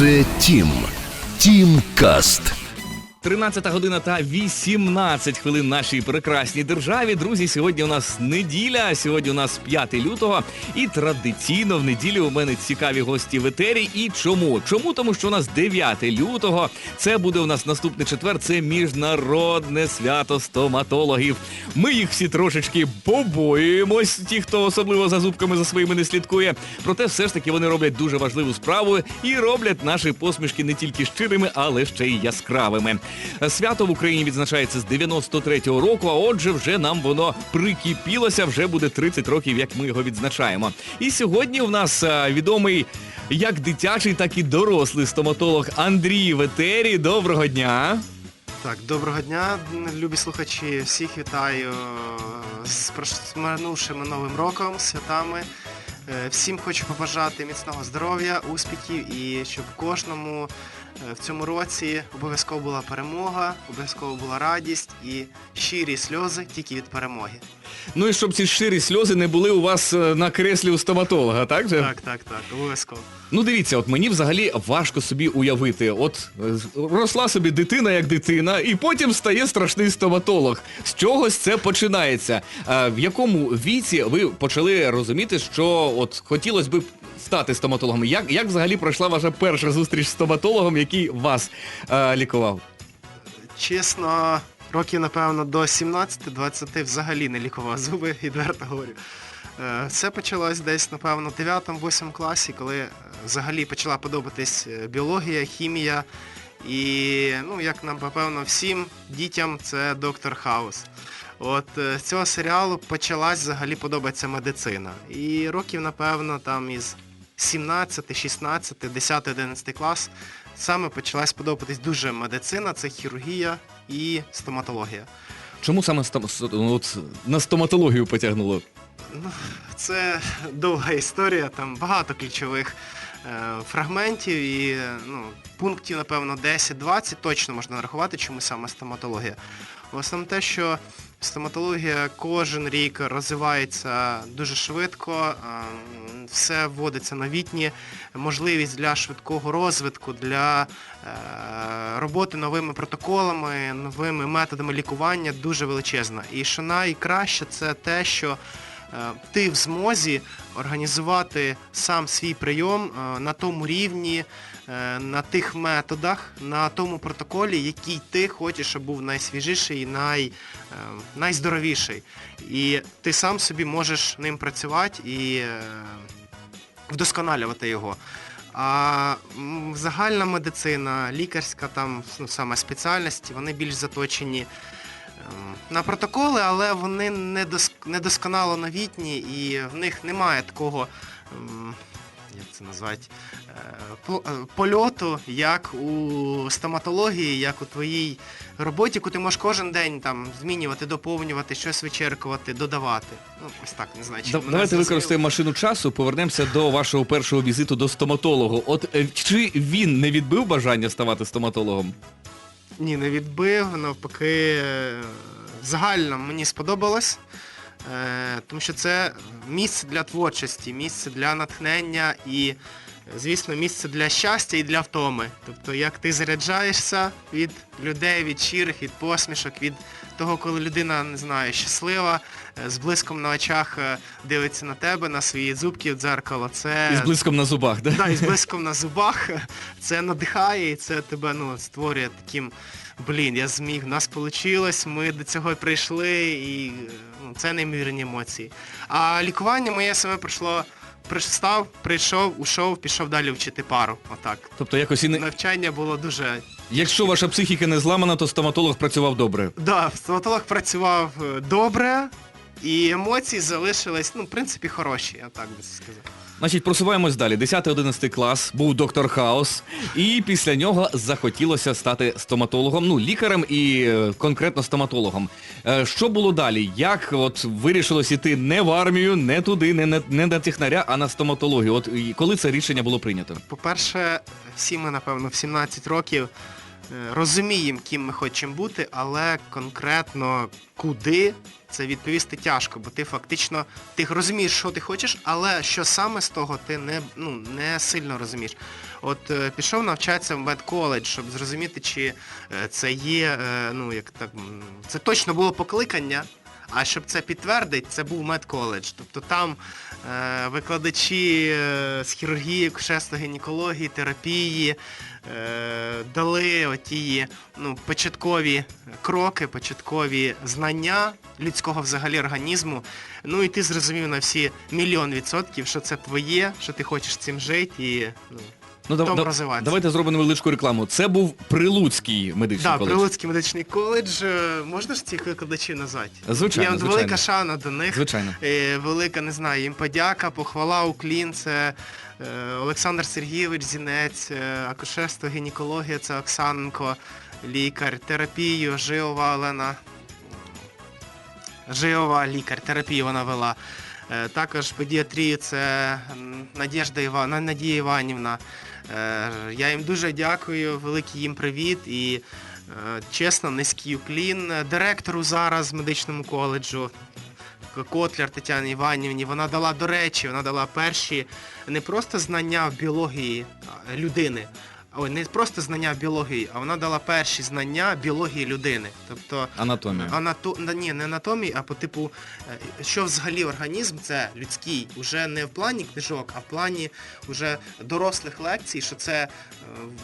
Це Тім. Тім. 13 година та 18 хвилин нашій прекрасній державі. Друзі, сьогодні у нас неділя, сьогодні у нас 5 лютого. І традиційно в неділю у мене цікаві гості в етері. І чому? Чому? Тому що у нас 9 лютого. Це буде у нас наступний четвер. Це міжнародне свято стоматологів. Ми їх всі трошечки побоюємось, ті, хто особливо за зубками за своїми не слідкує. Проте все ж таки вони роблять дуже важливу справу і роблять наші посмішки не тільки щирими, але ще й яскравими. Свято в Україні відзначається з 93-го року, а отже, вже нам воно прикипілося, вже буде 30 років, як ми його відзначаємо. І сьогодні у нас відомий як дитячий, так і дорослий стоматолог Андрій Ветері. Доброго дня! Так, доброго дня, любі слухачі. Всіх вітаю з проминувшим новим роком, святами. Е, Всім хочу побажати міцного здоров'я, успіхів і щоб кожному е, в цьому році обов'язково була перемога, обов'язково була радість і щирі сльози тільки від перемоги. Ну і щоб ці щирі сльози не були у вас е, на креслі у стоматолога, так же? Так, так, так, обов'язково. Ну дивіться, от мені взагалі важко собі уявити. От е, росла собі дитина як дитина, і потім стає страшний стоматолог. З чогось це починається. А в якому віці ви почали розуміти, що от хотілося б стати стоматологом? Як, як взагалі пройшла ваша перша зустріч з стоматологом, який вас е, лікував? Чесно, років, напевно, до 17-20 взагалі не лікував зуби, відверто говорю. Е, Все почалось десь, напевно, в 9-8 класі, коли е, взагалі почала подобатись е, біологія, хімія. І, ну, як нам, напевно, всім дітям це доктор Хаус. От е, з цього серіалу почалась взагалі подобатися медицина. І років, напевно, там із 17, 16, 10, 11 клас саме почалась подобатись дуже медицина, це хірургія і стоматологія. Чому саме стом... от, на стоматологію потягнуло? Ну, це довга історія, там багато ключових е, фрагментів і ну, пунктів, напевно, 10-20 точно можна нарахувати, чому саме стоматологія. В основному те, що стоматологія кожен рік розвивається дуже швидко, е, все вводиться новітні, можливість для швидкого розвитку, для е, роботи новими протоколами, новими методами лікування дуже величезна. І що найкраще, це те, що е, ти в змозі організувати сам свій прийом е, на тому рівні, на тих методах, на тому протоколі, який ти хочеш, щоб був найсвіжіший і най, е, найздоровіший. І ти сам собі можеш ним працювати і е, вдосконалювати його. А загальна медицина, лікарська там ну, саме спеціальності, вони більш заточені ем, на протоколи, але вони недос- недосконало новітні і в них немає такого, ем, як це назвати, е, е, польоту, як у стоматології, як у твоїй роботі, яку ти можеш кожен день там змінювати, доповнювати, щось вичеркувати, додавати. Ну, ось так, не знаю, чи мене Давайте використаємо машину часу, повернемося до вашого першого візиту до стоматологу. От е, чи він не відбив бажання ставати стоматологом? Ні, не відбив, навпаки, е, загально мені сподобалось, е, тому що це місце для творчості, місце для натхнення і, е, звісно, місце для щастя і для втоми. Тобто, як ти заряджаєшся від людей, від щирих, від посмішок, від того, коли людина, не знаю, щаслива, е, з блиском на очах е, дивиться на тебе, на свої зубки в дзеркало. Це Із блиском на зубах, да? Да, і з блиском на зубах. Це надихає і це тебе ну, створює таким. Блін, я зміг, в нас вийшло, ми до цього прийшли, і ну, це неймовірні емоції. А лікування моє саме пройшло, пристав, прийшов, ушов, пішов далі вчити пару. Отак. Тобто якось і не... Навчання було дуже. Якщо ваша психіка не зламана, то стоматолог працював добре. Да, стоматолог працював е, добре, і емоції залишились, ну, в принципі, хороші, я так би сказав. Значить, просуваємось далі. 10-11 клас, був доктор Хаус, і після нього захотілося стати стоматологом, ну, лікарем і е, конкретно стоматологом. Е, що було далі? Як от вирішилось іти не в армію, не туди, не, на- не на технаря, а на стоматологію? От коли це рішення було прийнято? По-перше, всі ми, напевно, в 17 років розуміємо, ким ми хочемо бути, але конкретно куди це відповісти тяжко, бо ти фактично ти розумієш, що ти хочеш, але що саме з того ти не, ну, не сильно розумієш. От е, пішов навчатися в медколедж, щоб зрозуміти, чи е, це є, е, ну як так, це точно було покликання. А щоб це підтвердити, це був медколедж. Тобто там е, викладачі е, з хірургії, акушерства, гінекології, терапії е, дали оті ну, початкові кроки, початкові знання людського взагалі організму. Ну і ти зрозумів на всі мільйон відсотків, що це твоє, що ти хочеш цим жити і ну, Ну, тому да- розвиватися. давайте зробимо невеличку рекламу. Це був Прилуцький медичний Так, коледж. Прилуцький медичний коледж. е, Можна ж цих викладачів назвати? Звичайно, Є звичайно. велика шана до них. Звичайно. Е, велика, не знаю, їм подяка, похвала, уклін. Це е, Олександр Сергійович Зінець, е, акушерство, гінекологія, це Оксаненко, лікар, терапію, Жиова Олена. Жиова лікар, терапію вона вела. Е, Також педіатрію це м, Надєжда. Надія Іванівна. Е, Я їм дуже дякую, великий їм привіт і е, чесно, низький уклін директору зараз медичному коледжу. Котляр Тетяні Іванівні, вона дала, до речі, вона дала перші не просто знання в біології людини, ой, не просто знання біології, а вона дала перші знання біології людини. Тобто Анатомія. Анато... Ні, не анатомії, а по типу, е, що взагалі організм це людський, уже не в плані книжок, а в плані уже дорослих лекцій, що це е,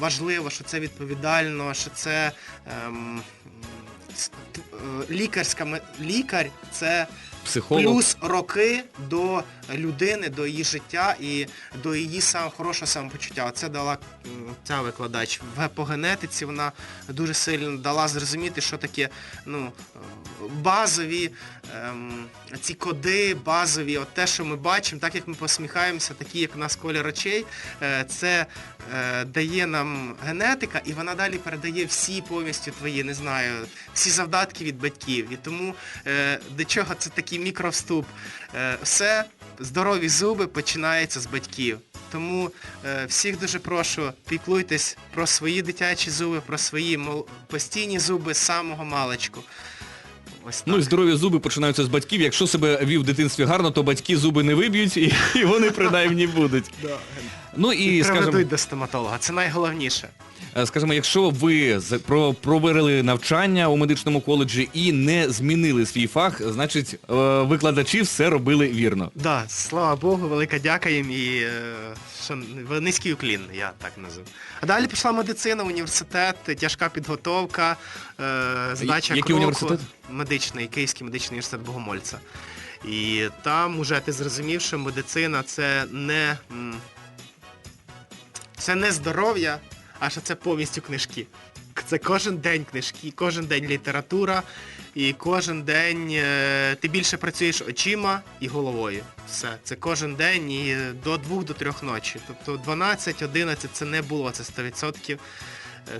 важливо, що це відповідально, що це ем, е, лікарська лікар це Психолог. плюс роки до людини, до її життя і до її сам хорошого самопочуття. Це дала ця викладач. В гепогенетиці вона дуже сильно дала зрозуміти, що таке ну, базові ем, ці коди, базові, от те, що ми бачимо, так як ми посміхаємося, такі, як у нас колір очей, е, це е, дає нам генетика, і вона далі передає всі повністю твої, не знаю, всі завдатки від батьків. І тому е, до чого це такий мікровступ? Е, все, здорові зуби починаються з батьків. Тому е, всіх дуже прошу, піклуйтесь про свої дитячі зуби, про свої постійні зуби з самого маличку. Ось так. Ну і здорові зуби починаються з батьків. Якщо себе вів в дитинстві гарно, то батьки зуби не виб'ють і, і вони принаймні будуть. Ну і І до стоматолога. Це найголовніше. Е, Скажімо, якщо ви з- про- провели навчання у медичному коледжі і не змінили свій фах, значить е, викладачі все робили вірно. Да, слава Богу, велика дяка їм і е, низький уклін, я так назву. А далі пішла медицина, університет, тяжка підготовка, е, здача Який кроку. університет? Медичний, Київський медичний університет Богомольця. І там уже ти зрозумів, що медицина це не, це не здоров'я, а що це повністю книжки. Це кожен день книжки, кожен день література, і кожен день е, ти більше працюєш очима і головою. Все. Це кожен день і до двох до трьох ночі. Тобто 12-11 це не було, це 100%.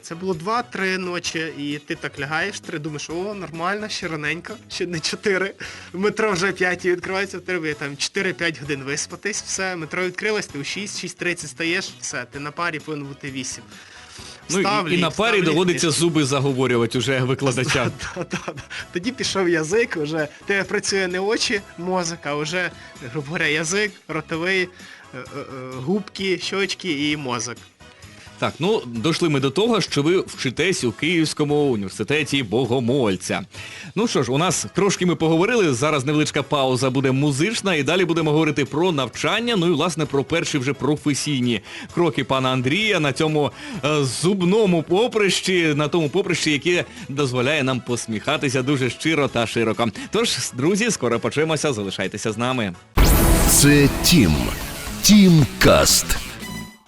Це було 2-3 ночі, і ти так лягаєш, ти думаєш, о, нормально, ще раненько, ще не 4. Метро вже 5 відкривається, треба там 4-5 годин виспатись, все, метро відкрилось, ти у 6, 6.30 стаєш, все, ти на парі повинен бути 8. Ну Став і, і на парі ліг, доводиться ліг. зуби заговорювати уже викладачам. Тоді пішов язик, вже тебе працює не очі, мозок, а вже, грубо говоря, язик, ротовий, е, е, е, губки, щочки і мозок. Так, ну дійшли ми до того, що ви вчитесь у Київському університеті Богомольця. Ну що ж, у нас трошки ми поговорили. Зараз невеличка пауза буде музична, і далі будемо говорити про навчання. Ну і власне про перші вже професійні кроки пана Андрія на цьому е, зубному поприщі, на тому поприщі, яке дозволяє нам посміхатися дуже щиро та широко. Тож, друзі, скоро почуємося. Залишайтеся з нами. Це Тім. Тім Каст.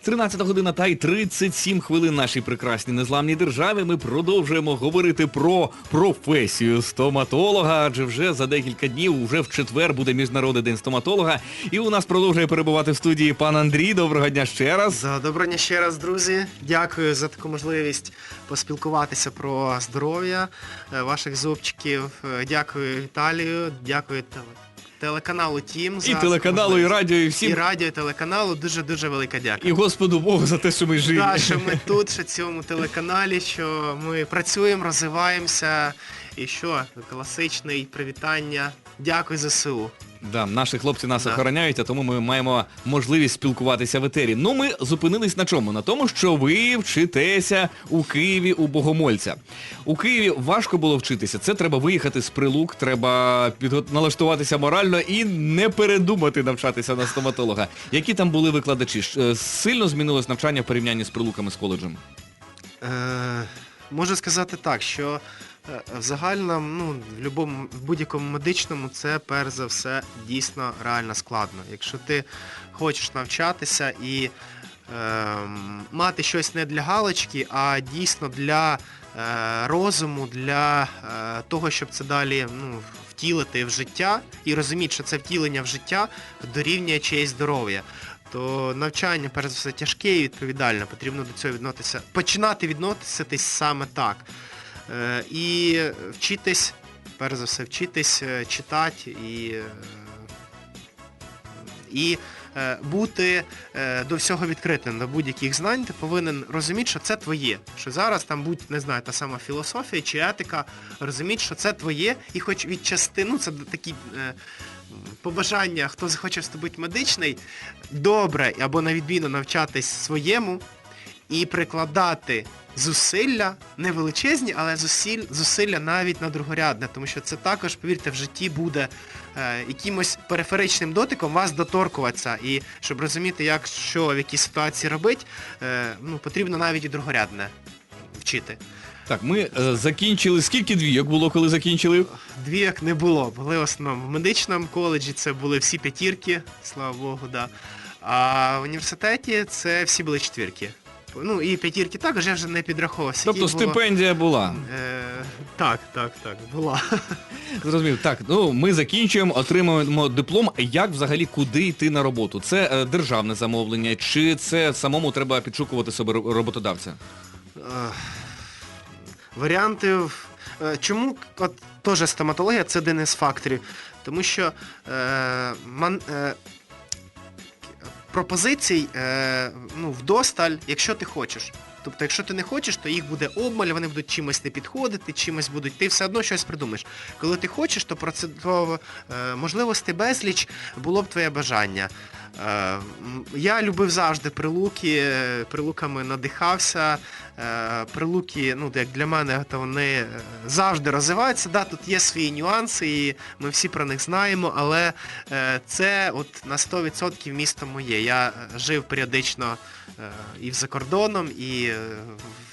13 година та й 37 хвилин нашій прекрасній незламній державі. Ми продовжуємо говорити про професію стоматолога, адже вже за декілька днів, вже в четвер буде міжнародний день стоматолога. І у нас продовжує перебувати в студії пан Андрій. Доброго дня ще раз. За добрання ще раз, друзі. Дякую за таку можливість поспілкуватися про здоров'я е, ваших зубчиків. Е, Дякую Віталію, дякую телеканалу Тім І телеканалу, і радіо, і всім. і радіо, і телеканалу дуже дуже велика дяка. І Господу Богу за те, що ми живі. Так, що ми тут, що цьому телеканалі, що ми працюємо, розвиваємося. І що, класичне привітання. Дякую ЗСУ. Да, наші хлопці нас Да. охороняють, а тому ми маємо можливість спілкуватися в етері. Ну, ми зупинились на чому? На тому, що ви вчитеся у Києві у Богомольця. У Києві важко було вчитися. Це треба виїхати з прилук, треба підго- налаштуватися морально і не передумати навчатися на стоматолога. Які там були викладачі? Ш- е, Сильно змінилось навчання в порівнянні з прилуками з коледжем? Е, можу сказати так, що в загальному, ну, в, любому, в будь-якому медичному це перш за все дійсно реально складно. Якщо ти хочеш навчатися і ем, мати щось не для галочки, а дійсно для е, розуму, для е, того, щоб це далі ну, втілити в життя і розуміти, що це втілення в життя дорівнює чиєсь здоров'я. То навчання, перш за все, тяжке і відповідальне. Потрібно до цього відноситися, починати відноситись саме так. Е, і вчитись, перш за все, вчитись е, читати і, е, і бути до всього відкритим, до будь-яких знань, ти повинен розуміти, що це твоє. Що зараз там будь, не знаю, та сама філософія чи етика, розуміти, що це твоє, і хоч від частини, ну це такі побажання, хто захоче вступити медичний, добре або на відміну навчатись своєму і прикладати зусилля, не величезні, але зусиль, зусилля навіть на другорядне, тому що це також, повірте, в житті буде е, якимось периферичним дотиком вас доторкуватися. І щоб розуміти, як що в якій ситуації робити, е, ну, потрібно навіть і другорядне вчити. Так, ми е, закінчили. Скільки двійок було, коли закінчили? Двійок не було. Були в основному в медичному коледжі, це були всі п'ятірки, слава Богу, да. А в університеті це всі були четвірки. Ну і п'ятірки також я вже не підраховував. Тобто було- стипендія була. Е, так, так, так, була. Зрозумів. Так, ну ми закінчуємо, отримуємо диплом. Як взагалі куди йти на роботу? Це е, державне замовлення, чи це самому треба підшукувати себе ро- роботодавця? Е, Варіантів. е, Чому от теж стоматологія це один із факторів? Тому що е, ман, е, пропозицій е, ну, вдосталь, якщо ти хочеш. Тобто, якщо ти не хочеш, то їх буде обмаль, вони будуть чимось не підходити, чимось будуть. Ти все одно щось придумаєш. Коли ти хочеш, то про це то, е, можливостей безліч було б твоє бажання. Е, я любив завжди прилуки, е, прилуками надихався. Е, прилуки, ну як для мене, то вони е, завжди розвиваються. Да, тут є свої нюанси, і ми всі про них знаємо, але е, це от на 100% місто моє. Я жив періодично і за кордоном, і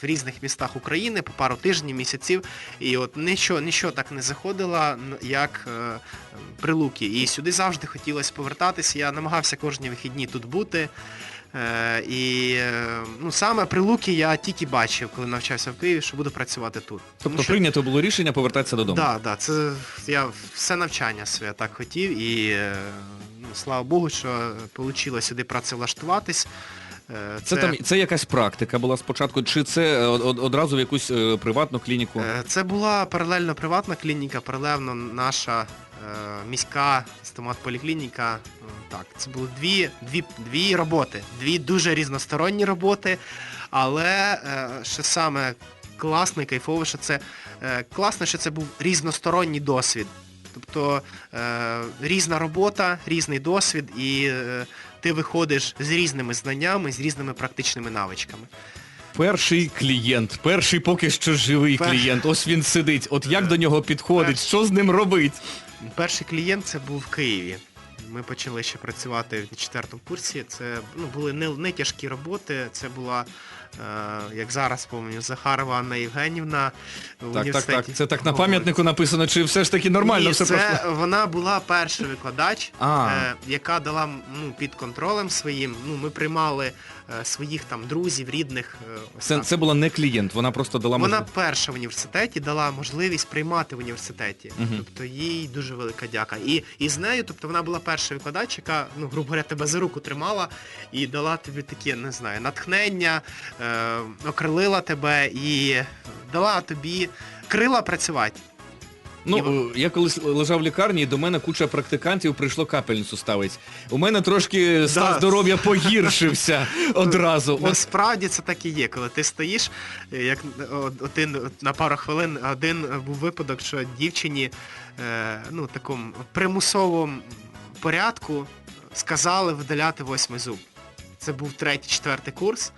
в різних містах України по пару тижнів, місяців. І от нічого, нічого так не заходило, як прилуки. І сюди завжди хотілося повертатися. Я намагався кожні вихідні тут бути. Е, і е, ну, саме прилуки я тільки бачив, коли навчався в Києві, що буду працювати тут. Тобто прийнято було рішення повертатися додому. Так, да, це я все навчання своє так хотів і е, ну, слава Богу, що вийшло сюди працевлаштуватись. Е, Це, там це якась практика була спочатку, чи це одразу в якусь приватну клініку? Це була паралельно приватна клініка, паралельно наша міська стомат-поліклініка. Е, Так, це були дві, дві, дві роботи, дві дуже різносторонні роботи, але е, що саме класно і кайфово, що це е, класно, що це був різносторонній досвід. Тобто е, різна робота, різний досвід, і е, ти виходиш з різними знаннями, з різними практичними навичками. Перший клієнт, перший поки що живий Пер- клієнт. Ось він сидить. От як до нього підходить, що з ним робить? Перший клієнт це був в Києві. Ми почали ще працювати в четвертому курсі. Це ну, були не, не тяжкі роботи. Це була, е, як зараз пам'ятаю, Захарова Анна Євгенівна в Так, так, університеті. так. Це так на пам'ятнику написано, чи все ж таки нормально Ні, все це пройшло? вона була перший викладач, А. е, яка дала ну, під контролем своїм. Ну, ми приймали е, своїх там друзів, рідних. е, ось Це, так. це була не клієнт, вона просто дала Вона можливість. перша в університеті дала можливість приймати в університеті. Мгм. Тобто їй дуже велика дяка. І, і з нею, тобто вона була перша викладач, яка, ну, грубо говоря, тебе за руку тримала і дала тобі таке, не знаю, натхнення, е, окрилила тебе і дала тобі крила працювати. Ну, е, я колись лежав в лікарні, і до мене куча практикантів прийшло капельницю ставить. У мене трошки стан Да. здоров'я погіршився одразу. Насправді це так і є, коли ти стоїш, е, як один на пару хвилин, один був випадок, що дівчині е, ну, такому примусовому порядку сказали видаляти восьмий зуб. Це був третій, четвертий курс,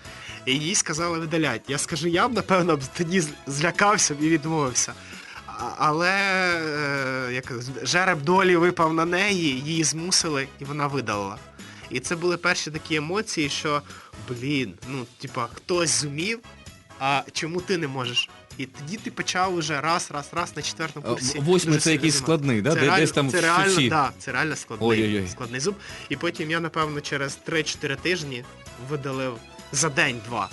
і їй сказали видаляти. Я скажу, я б, напевно, тоді злякався і відмовився. Але е, як, жереб долі випав на неї, її змусили, і вона видалила. І це були перші такі емоції, що блін, ну, типа, хтось зумів, а чому ти не можеш? І тоді ти почав уже раз, раз, раз на четвертому курсі. восьмий це якийсь складний, да? Це десь там це в реально, да, це реально складний, Ой-ой-ой. складний зуб. І потім я, напевно, через 3-4 тижні видалив за день-два.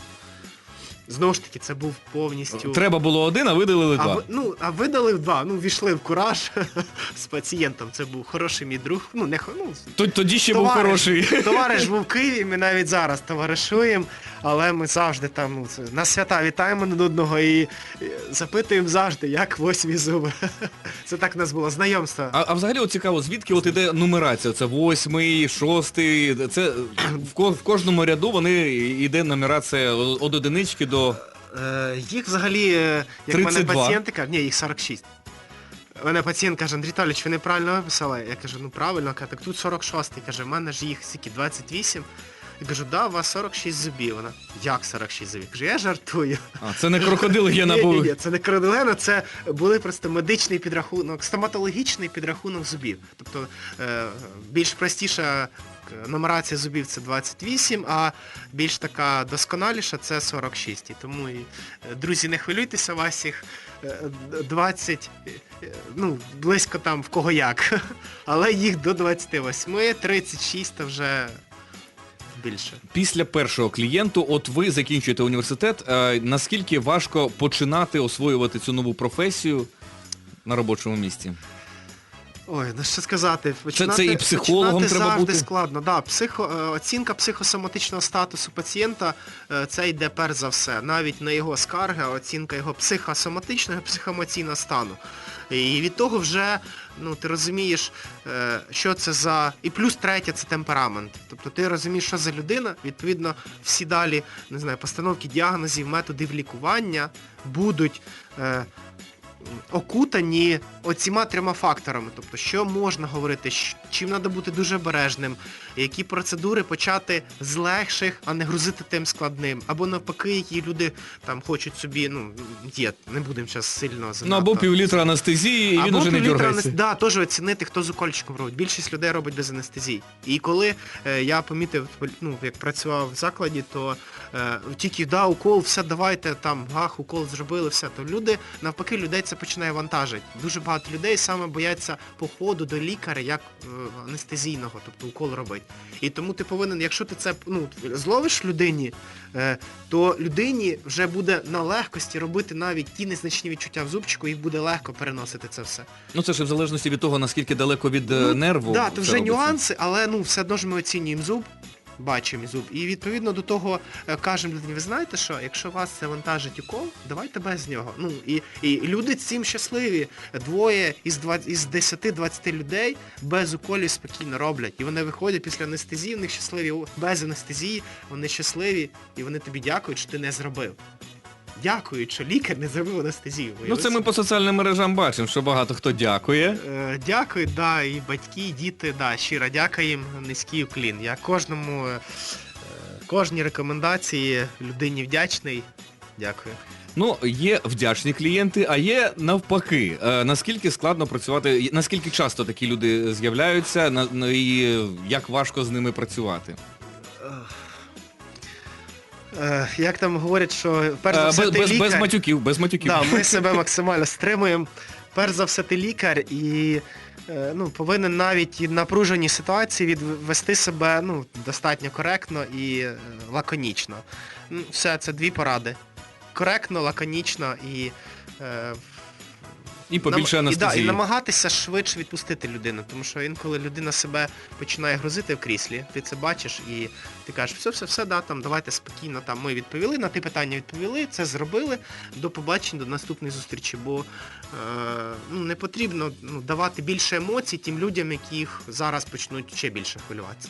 Знову ж таки, це був повністю. Треба було один, а видалили А, два. ви- ну, а видалив два. Ну, війшли в кураж з пацієнтом. Це був хороший мій друг. Ну, не хо- ну, Т- Тоді ще був Товариш. хороший. Товариш був в Києві, ми навіть зараз товаришуємо, але ми завжди там ну, це, на свята вітаємо один одного і і запитуємо завжди, як восьмі зуби. Це так у нас було знайомство. А, а взагалі от цікаво, звідки от іде нумерація? Це восьмий, шостий. Це в, ко- в кожному ряду вони йде нумерація від одинички до. Е, їх взагалі, е, як мене 32. пацієнти кажуть, ні, їх 46. У Мене пацієнт каже, Андрій Толіч, ви неправильно виписали. Я кажу, ну правильно, каже, так тут 46. Каже, в мене ж їх скільки, 28. Я кажу, да, у вас 46 зубів. Вона, як 46 зубів? Я кажу, я жартую. А, це не крокодил Гена Ні, ні, був. ні, це не крадулена, це були просто медичний підрахунок, стоматологічний підрахунок зубів. Тобто е, більш простіша к- нумерація зубів це 28, а більш така досконаліша це 46. І тому, і, е, друзі, не хвилюйтеся, у вас їх е, 20, е, е, ну, близько там в кого як. Але їх до 28, 36 то вже більше. Після першого клієнту, от ви закінчуєте університет. е, наскільки важко починати освоювати цю нову професію на робочому місці? Ой, ну що сказати, це і психологом починати треба завжди бути? складно. Да, психо, е, оцінка психосоматичного статусу пацієнта е, це йде перш за все. Навіть не його скарги, а оцінка його психосоматичного, психоемоційного стану. І від того вже ну, ти розумієш, е, що це за. І плюс третє це темперамент. Тобто ти розумієш, що за людина, відповідно, всі далі не знаю, постановки діагнозів, методів лікування будуть. Окутані оціма трьома факторами. Тобто, що можна говорити, чим треба бути дуже обережним, які процедури почати з легших, а не грузити тим складним. Або навпаки, які люди там хочуть собі, ну, є, не будемо зараз сильно занадто. Ну або півлітра анестезії, і він Або уже не дергається. Да, теж оцінити, хто з укольчиком робить. Більшість людей робить без анестезії. І коли е, я помітив, ну, як працював в закладі, то е, тільки да, укол, все давайте там, гах, укол зробили, все. То люди, навпаки, людей це починає вантажити. Дуже багато людей саме бояться походу до лікаря як е, анестезійного, тобто укол робить. І тому ти повинен, якщо ти це ну, зловиш людині, е, то людині вже буде на легкості робити навіть ті незначні відчуття в зубчику, і буде легко переносити це все. Ну це ж в залежності від того, наскільки далеко від ну, нерву. Так, да, це вже робиться. нюанси, але ну все одно ж ми оцінюємо зуб, бачимо зуб. І відповідно до того е, кажемо людині, ви знаєте що, якщо вас це вантажить укол, давайте без нього. Ну і, і люди цим щасливі. Двоє із, два, із 10-20 людей без уколів спокійно роблять. І вони виходять після анестезії, в них щасливі, без анестезії, вони щасливі, і вони тобі дякують, що ти не зробив. Дякують, що лікар не зробив анестезію. Ну це ми по соціальним мережам бачимо, що багато хто дякує. Е, Дякую, да, і батьки, і діти, да, щиро дякую їм, низький уклін. Я кожному, е, кожній рекомендації людині вдячний. Дякую. Ну, є вдячні клієнти, а є навпаки. Е, наскільки складно працювати, наскільки часто такі люди з'являються, на, на- і як важко з ними працювати? Е, Як там говорять, що перш за Е, все без, ти без, лікар. без матюків, без матюків. Да, ми себе максимально стримуємо. Перш за все ти лікар і е, ну, повинен навіть і в напруженій ситуації відвести себе ну, достатньо коректно і е, лаконічно. Ну, Все, це дві поради. Коректно, лаконічно і е, І побільше Нам- і, да, і намагатися швидше відпустити людину, тому що інколи людина себе починає грузити в кріслі, ти це бачиш і ти кажеш, все, все, все, да, там, давайте спокійно, там ми відповіли, на ті питання відповіли, це зробили, до побачення, до наступної зустрічі, бо е, ну, не потрібно ну, давати більше емоцій тим людям, яких зараз почнуть ще більше хвилюватися.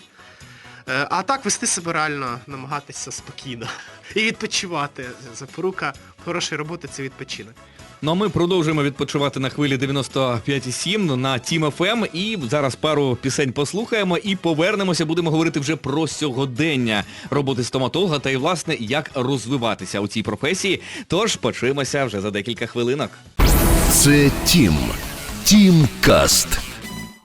Е, А так вести себе реально, намагатися спокійно і відпочивати. Запорука хорошої роботи це відпочинок. Ну а ми продовжуємо відпочивати на хвилі 95,7 на Team FM. І зараз пару пісень послухаємо і повернемося. Будемо говорити вже про сьогодення роботи стоматолога та і власне як розвиватися у цій професії. Тож почуємося вже за декілька хвилинок. Це Тім. Тім Каст.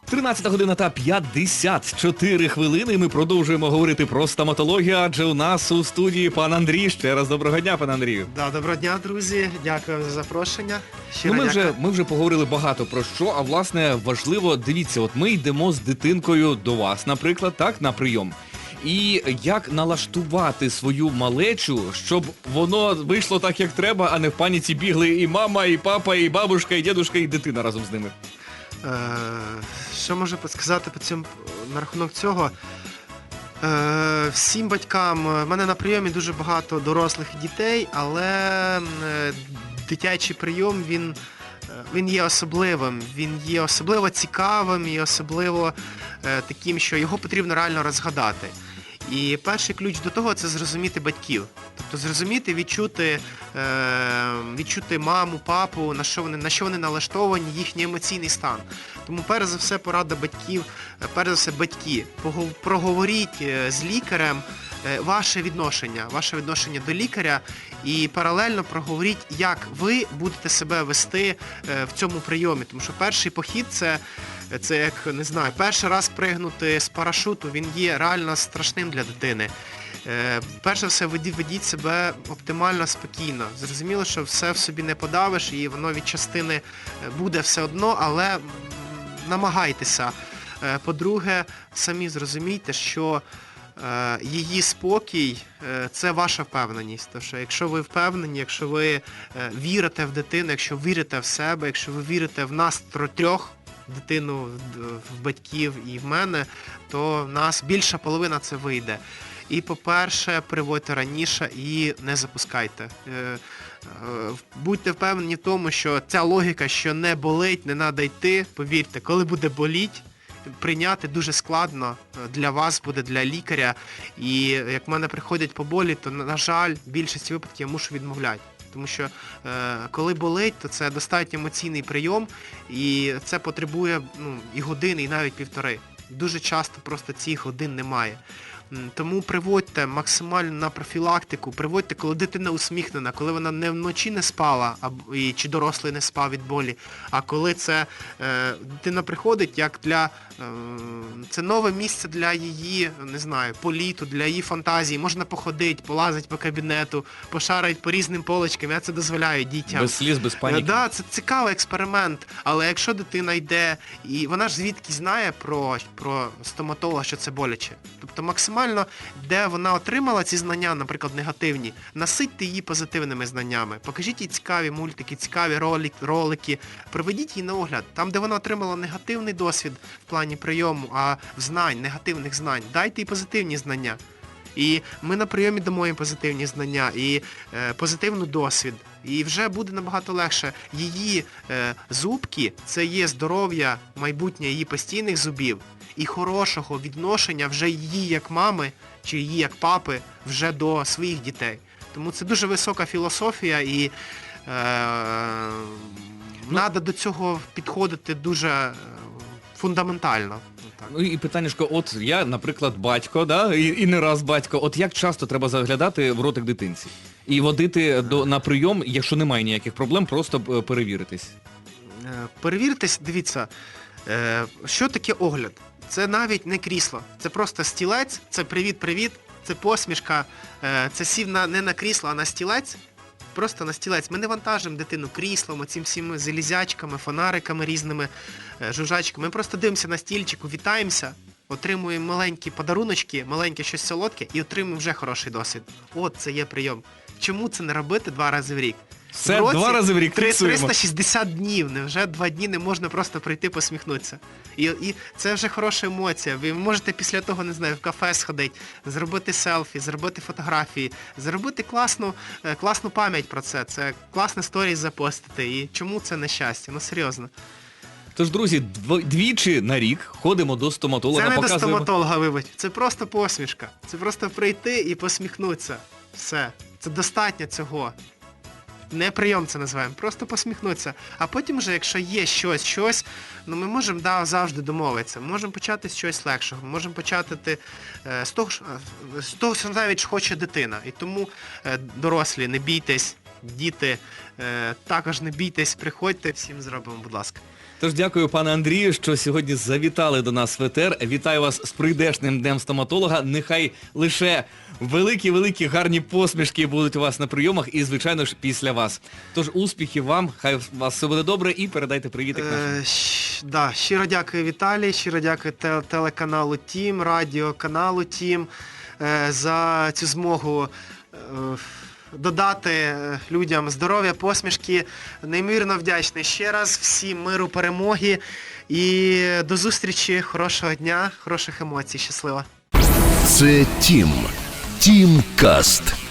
13 година та 54 хвилини. Ми продовжуємо говорити про стоматологію, адже у нас у студії пан Андрій. Ще раз доброго дня, пан Андрію. Да, доброго дня, друзі. Дякую за запрошення. Щиро Ну, ми дякую. вже ми вже поговорили багато про що, а власне важливо, дивіться, от ми йдемо з дитинкою до вас, наприклад, так, на прийом. І як налаштувати свою малечу, щоб воно вийшло так, як треба, а не в паніці бігли і мама, і папа, і бабушка, і дідушка, і дитина разом з ними. Е, що можу сказати по цьому на рахунок цього? Е, всім батькам, е, в мене на прийомі дуже багато дорослих і дітей, але дитячий прийом він, він є особливим, він є особливо цікавим і особливо таким, що його потрібно реально розгадати. І перший ключ до того це зрозуміти батьків. Тобто зрозуміти, відчути, е, відчути маму, папу, на що вони на що вони налаштовані, їхній емоційний стан. Тому перш за все порада батьків, е, перш за все батьки, проговоріть е, з лікарем ваше відношення, ваше відношення до лікаря, і паралельно проговоріть, як ви будете себе вести в цьому прийомі. Тому що перший похід це, це як не знаю, перший раз пригнути з парашуту, він є реально страшним для дитини. Е, Перш все, ведіть, себе оптимально спокійно. Зрозуміло, що все в собі не подавиш, і воно від частини е, буде все одно, але намагайтеся. Е, По-друге, самі зрозумійте, що її спокій це ваша впевненість. Тому що якщо ви впевнені, якщо ви вірите в дитину, якщо вірите в себе, якщо ви вірите в нас трьох, дитину, в- батьків і в мене, то в нас більша половина це вийде. І, по-перше, приводьте раніше і не запускайте. Е, е, Будьте впевнені в тому, що ця логіка, що не болить, не треба йти, повірте, коли буде боліть, прийняти дуже складно е, для вас буде, для лікаря. І як в мене приходять по болі, то, на жаль, в більшості випадків я мушу відмовляти. Тому що е, коли болить, то це достатньо емоційний прийом, і це потребує ну, і години, і навіть півтори. Дуже часто просто цих годин немає. Тому приводьте максимально на профілактику, приводьте, коли дитина усміхнена, коли вона не вночі не спала, або і чи дорослий не спав від болі, а коли це е, дитина приходить як для е, це нове місце для її, не знаю, політу, для її фантазії. Можна походити, полазити по кабінету, пошарити по різним полочкам. Я це дозволяю дітям. Без сліз, без Е, паніки. Да, це цікавий експеримент, але якщо дитина йде, і вона ж звідки знає про, про стоматолога, що це боляче. Тобто максимально, де вона отримала ці знання, наприклад, негативні, наситьте її позитивними знаннями. Покажіть їй цікаві мультики, цікаві ролик, ролики, проведіть її на огляд. Там, де вона отримала негативний досвід в плані прийому, а знань, негативних знань, дайте їй позитивні знання. І ми на прийомі дамо їм позитивні знання і е, позитивний досвід. І вже буде набагато легше. Її е, зубки це є здоров'я, майбутнє її постійних зубів і хорошого відношення вже її як мами чи її як папи вже до своїх дітей. Тому це дуже висока філософія і е, треба до цього підходити дуже е, фундаментально. Ну і питаннячко, от я, наприклад, батько, да, і, і не раз батько, от як часто треба заглядати в ротик дитинці? І водити до, на прийом, якщо немає ніяких проблем, просто е, перевіритись. Е, дивіться, е, що таке огляд? Це навіть не крісло, це просто стілець, це привіт-привіт, це посмішка, е, це сів на, не на крісло, а на стілець. Просто на стілець. Ми не вантажимо дитину кріслом, цим всіми залізячками, фонариками різними, е, жужачками. Ми просто дивимося на стільчику, вітаємося, отримуємо маленькі подаруночки, маленьке щось солодке і отримуємо вже хороший досвід. От це є прийом. чому це не робити два рази в рік? Все В році два рази в рік три- фіксуємо. 360 днів. Невже два дні не можна просто прийти посміхнутися? І, і це вже хороша емоція. Ви можете після того, не знаю, в кафе сходити, зробити селфі, зробити фотографії, зробити класну, е, класну пам'ять про це. Це класне сторіс запостити. І чому це нещастя? Ну серйозно. Тож, друзі, двічі на рік ходимо до стоматолога, Це не до стоматолога, вибач. Це просто посмішка. Це просто прийти і посміхнутися. Все. Це достатньо цього. Не прийом це називаємо, просто посміхнутися. А потім вже, якщо є щось, щось, ну ми можемо да, завжди домовитися. Можемо почати з чогось легшого. Можемо почати е, з того, е, з того, що навіть хоче дитина. І тому е, дорослі, не бійтесь, діти, також не бійтесь, приходьте, всім зробимо, будь ласка. Тож дякую, пане Андрію, що сьогодні завітали до нас в ЕТР. Вітаю вас з прийдешнім днем стоматолога. Нехай лише великі-великі гарні посмішки будуть у вас на прийомах і, звичайно ж, після вас. Тож успіхів вам, хай у вас все буде добре і передайте привітик нашим. Е, щ- да, щиро дякую Віталій, щиро дякую те- телеканалу Тім, радіоканалу Тім е, за цю змогу е, додати е, людям здоров'я, посмішки. Неймовірно вдячний ще раз. Всім миру, перемоги і до зустрічі, хорошого дня, хороших емоцій. Щасливо. Це Тім. Тім Каст.